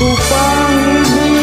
ผู้ฟังดี